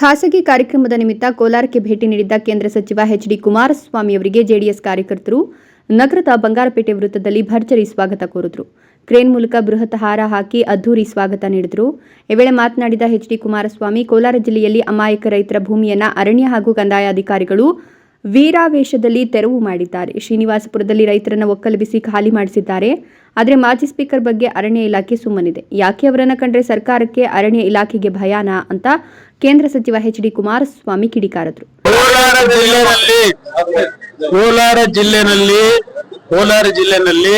ಖಾಸಗಿ ಕಾರ್ಯಕ್ರಮದ ನಿಮಿತ್ತ ಕೋಲಾರಕ್ಕೆ ಭೇಟಿ ನೀಡಿದ್ದ ಕೇಂದ್ರ ಸಚಿವ ಎಚ್ ಡಿ ಕುಮಾರಸ್ವಾಮಿ ಅವರಿಗೆ ಜೆಡಿಎಸ್ ಕಾರ್ಯಕರ್ತರು ನಗರದ ಬಂಗಾರಪೇಟೆ ವೃತ್ತದಲ್ಲಿ ಭರ್ಜರಿ ಸ್ವಾಗತ ಕೋರಿದ್ರು. ಕ್ರೇನ್ ಮೂಲಕ ಬೃಹತ್ ಹಾರ ಹಾಕಿ ಅದ್ದೂರಿ ಸ್ವಾಗತ ನೀಡಿದರು. ಈ ವೇಳೆ ಮಾತನಾಡಿದ ಎಚ್ ಡಿ ಕುಮಾರಸ್ವಾಮಿ, ಕೋಲಾರ ಜಿಲ್ಲೆಯಲ್ಲಿ ಅಮಾಯಕ ರೈತರ ಭೂಮಿಯನ್ನ ಅರಣ್ಯ ಹಾಗೂ ಕಂದಾಯ ಅಧಿಕಾರಿಗಳು ವೀರಾವೇಶದಲ್ಲಿ ತೆರವು ಮಾಡಿದ್ದಾರೆ. ಶ್ರೀನಿವಾಸಪುರದಲ್ಲಿ ರೈತರನ್ನ ಒಕ್ಕಲಬಿಸಿ ಖಾಲಿ ಮಾಡಿಸಿದ್ದಾರೆ. ಆದರೆ ಮಾಜಿ ಸ್ಪೀಕರ್ ಬಗ್ಗೆ ಅರಣ್ಯ ಇಲಾಖೆ ಸುಮ್ಮನಿದೆ. ಯಾಕೆ ಅವರನ್ನ ಕಂಡ್ರೆ ಸರ್ಕಾರಕ್ಕೆ ಅರಣ್ಯ ಇಲಾಖೆಗೆ ಭಯಾನ ಅಂತ ಕೇಂದ್ರ ಸಚಿವ ಎಚ್ ಡಿ ಕುಮಾರಸ್ವಾಮಿ ಕಿಡಿಕಾರದ್ರು. ಕೋಲಾರ ಜಿಲ್ಲೆನಲ್ಲಿ ಕೋಲಾರ ಜಿಲ್ಲೆನಲ್ಲಿ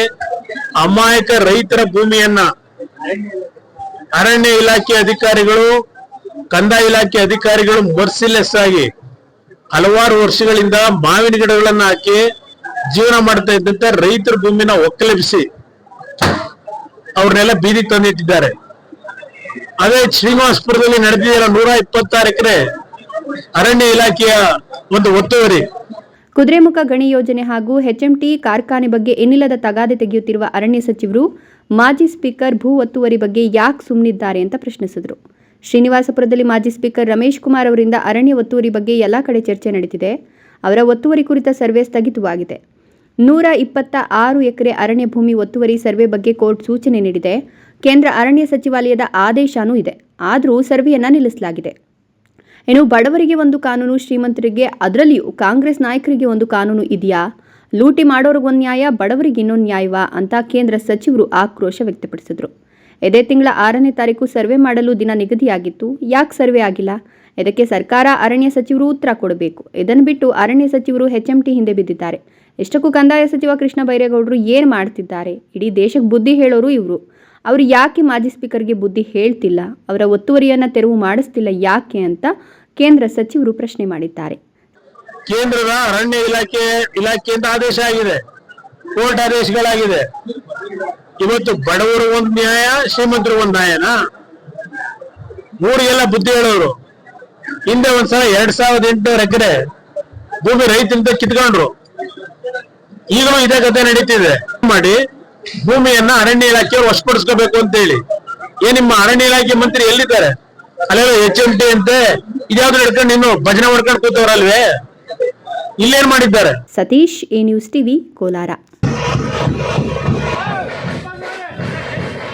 ಅಮಾಯಕ ರೈತರ ಭೂಮಿಯನ್ನ ಅರಣ್ಯ ಇಲಾಖೆ ಅಧಿಕಾರಿಗಳು, ಕಂದಾಯ ಇಲಾಖೆ ಅಧಿಕಾರಿಗಳು ಮರ್ಸಿಲೆಸ್ ಆಗಿ ಹಲವಾರು ವರ್ಷಗಳಿಂದ ಮಾವಿನ ಗಿಡಗಳನ್ನ ಹಾಕಿ ಜೀವನ ಮಾಡ್ತಾ ಇದ್ದಂತೆ ರೈತರ ಭೂಮಿನ ಒಕ್ಕಲೆಬ್ಬಿಸಿ ಅವ್ರನ್ನೆಲ್ಲ ಬೀದಿ ತಂದಿಟ್ಟಿದ್ದಾರೆ. ಅದೇ ಶ್ರೀನಿವಾಸಪುರದಲ್ಲಿ ನಡೆದಿದೆಯಲ್ಲ ನೂರ ಇಪ್ಪತ್ತಾರು ಎಕರೆ ಅರಣ್ಯ ಇಲಾಖೆಯ ಒಂದು ಒತ್ತುವರಿ. ಕುದುರೆಮುಖ ಗಣಿ ಯೋಜನೆ ಹಾಗೂ ಎಚ್ಎಂಟಿ ಕಾರ್ಖಾನೆ ಬಗ್ಗೆ ಎನ್ನಿಲ್ಲದ ತಗಾದೆ ತೆಗೆಯುತ್ತಿರುವ ಅರಣ್ಯ ಸಚಿವರು, ಮಾಜಿ ಸ್ಪೀಕರ್ ಭೂ ಒತ್ತುವರಿ ಬಗ್ಗೆ ಯಾಕೆ ಸುಮ್ಮನಿದ್ದಾರೆ ಅಂತ ಪ್ರಶ್ನಿಸಿದರು. ಶ್ರೀನಿವಾಸಪುರದಲ್ಲಿ ಮಾಜಿ ಸ್ಪೀಕರ್ ರಮೇಶ್ ಕುಮಾರ್ ಅವರಿಂದ ಅರಣ್ಯ ಒತ್ತುವರಿ ಬಗ್ಗೆ ಎಲ್ಲ ಕಡೆ ಚರ್ಚೆ ನಡೆದಿದೆ ಅವರ ಒತ್ತುವರಿ ಕುರಿತ ಸರ್ವೆ ಸ್ಥಗಿತವಾಗಿದೆ. ನೂರ ಇಪ್ಪತ್ತ ಆರು ಎಕರೆ ಅರಣ್ಯ ಭೂಮಿ ಒತ್ತುವರಿ ಸರ್ವೆ ಬಗ್ಗೆ ಕೋರ್ಟ್ ಸೂಚನೆ ನೀಡಿದೆ. ಕೇಂದ್ರ ಅರಣ್ಯ ಸಚಿವಾಲಯದ ಆದೇಶನೂ ಇದೆ. ಆದರೂ ಸರ್ವೆಯನ್ನು ನಿಲ್ಲಿಸಲಾಗಿದೆ. ಇನ್ನು ಬಡವರಿಗೆ ಒಂದು ಕಾನೂನು, ಶ್ರೀಮಂತರಿಗೆ ಅದರಲ್ಲಿಯೂ ಕಾಂಗ್ರೆಸ್ ನಾಯಕರಿಗೆ ಒಂದು ಕಾನೂನು ಇದೆಯಾ? ಲೂಟಿ ಮಾಡೋರಿಗೊಂದು ನ್ಯಾಯ, ಬಡವರಿಗೆ ಇನ್ನೊಂದು ನ್ಯಾಯವಾ ಅಂತ ಕೇಂದ್ರ ಸಚಿವರು ಆಕ್ರೋಶ ವ್ಯಕ್ತಪಡಿಸಿದರು. ಇದೇ ತಿಂಗಳ ಆರನೇ ತಾರೀಕು ಸರ್ವೆ ಮಾಡಲು ದಿನ ನಿಗದಿಯಾಗಿತ್ತು. ಯಾಕೆ ಸರ್ವೆ ಆಗಿಲ್ಲ? ಇದಕ್ಕೆ ಸರ್ಕಾರ ಅರಣ್ಯ ಸಚಿವರು ಉತ್ತರ ಕೊಡಬೇಕು. ಇದನ್ನು ಬಿಟ್ಟು ಅರಣ್ಯ ಸಚಿವರು ಟಿ ಹಿಂದೆ ಬಿದ್ದಿದ್ದಾರೆ. ಎಷ್ಟಕ್ಕೂ ಕಂದಾಯ ಸಚಿವ ಕೃಷ್ಣ ಬೈರೇಗೌಡರು ಏನು ಮಾಡ್ತಿದ್ದಾರೆ? ಇಡೀ ದೇಶಕ್ಕೆ ಬುದ್ಧಿ ಹೇಳೋರು ಇವರು. ಅವರು ಯಾಕೆ ಮಾಜಿ ಸ್ಪೀಕರ್ಗೆ ಬುದ್ಧಿ ಹೇಳ್ತಿಲ್ಲ? ಅವರ ಒತ್ತುವರಿಯನ್ನು ತೆರವು ಮಾಡಿಸ್ತಿಲ್ಲ ಯಾಕೆ ಅಂತ ಕೇಂದ್ರ ಸಚಿವರು ಪ್ರಶ್ನೆ ಮಾಡಿದ್ದಾರೆ. ಕೇಂದ್ರದ ಅರಣ್ಯ ಇಲಾಖೆ, ಇಲಾಖೆಯಿಂದ ಆದೇಶ ಆಗಿದೆ. ಕೋರ್ಟ್ ಆದೇಶಗಳಾಗಿದೆ. ಇವತ್ತು ಬಡವರು ಒಂದ್ ನ್ಯಾಯ, ಶ್ರೀಮಂತರು ಒಂದ್ ನ್ಯಾಯನಾ? ಊರಿಗೆಲ್ಲ ಬುದ್ಧಿ ಹೇಳೋರು. ಹಿಂದೆ ಒಂದ್ಸಲ ಎರಡ್ ಸಾವಿರದ ಎಂಟುನೂರ ಎಕರೆ ಭೂಮಿ ರೈತರಿಂದ ಕಿತ್ಕೊಂಡ್ರು. ಈಗಲೂ ಇದೇ ಕಥೆ ನಡೀತಿದೆ. ಮಾಡಿ ಭೂಮಿಯನ್ನ ಅರಣ್ಯ ಇಲಾಖೆಯವರು ವಶಪಡಿಸ್ಕೋಬೇಕು ಅಂತ ಹೇಳಿ. ಏನ್ ನಿಮ್ಮ ಅರಣ್ಯ ಇಲಾಖೆ ಮಂತ್ರಿ ಎಲ್ಲಿದ್ದಾರೆ? ಅಲ್ಲೆಲ್ಲ ಎಚ್ ಎಂ ಟಿ ಅಂತೆ. ಇದ್ಯಾವ್ದು ಹಿಡ್ಕೊಂಡು ಇನ್ನು ಭಜನೆ ಮಾಡ್ಕೊಂಡು ಕೂತವ್ರಲ್ವೇ? ಇಲ್ಲೇನ್ ಮಾಡಿದ್ದಾರೆ? Satish, A news TV, Kolar.